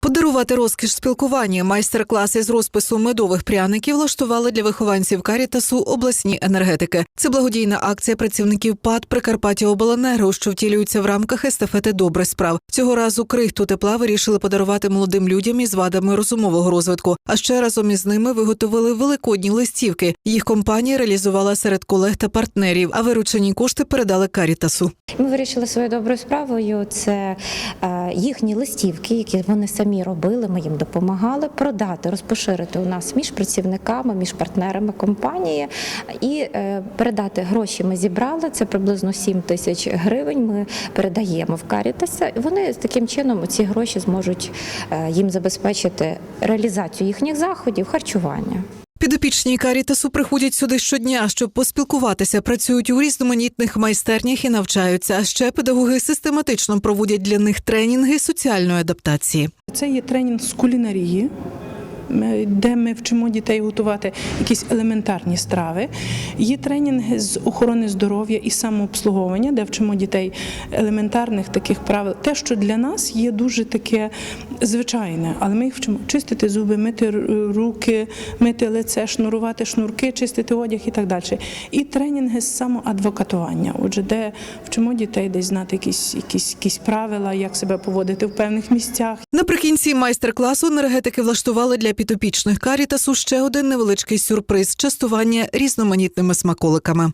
Подарувати розкіш спілкування, майстер-класи з розпису медових пряників влаштували для вихованців Карітасу обласні енергетики. Це благодійна акція працівників ПАД Прикарпаття Обленерго, що втілюється в рамках естафети добрих справ. Цього разу крихту тепла вирішили подарувати молодим людям із вадами розумового розвитку. А ще разом із ними виготовили великодні листівки. Їх компанія реалізувала серед колег та партнерів, а виручені кошти передали Карітасу. Ми вирішили своєю доброю справою це е, їхні листівки, які вони самі робили. Ми їм допомагали продати, розпоширити у нас між працівниками, між партнерами компанії і е, передати гроші. Ми зібрали це приблизно 7 тисяч гривень. Ми передаємо в Карітас. Вони таким чином ці гроші зможуть е, їм забезпечити реалізацію їхніх заходів, харчування. Підопічні Карітасу приходять сюди щодня, щоб поспілкуватися, працюють у різноманітних майстернях і навчаються. А ще педагоги систематично проводять для них тренінги соціальної адаптації. Це є тренінг з кулінарії. Де ми вчимо дітей готувати якісь елементарні страви. Є тренінги з охорони здоров'я і самообслуговування, де вчимо дітей елементарних таких правил. Те, що для нас є дуже таке звичайне, але ми їх вчимо чистити зуби, мити руки, мити лице, шнурувати шнурки, чистити одяг і так далі. І тренінги з самоадвокатування. Отже, де вчимо дітей десь знати якісь, якісь, якісь правила, як себе поводити в певних місцях. Наприкінці майстер-класу енергетики влаштували для підопічних Карітасу ще один невеличкий сюрприз частування різноманітними смаколиками.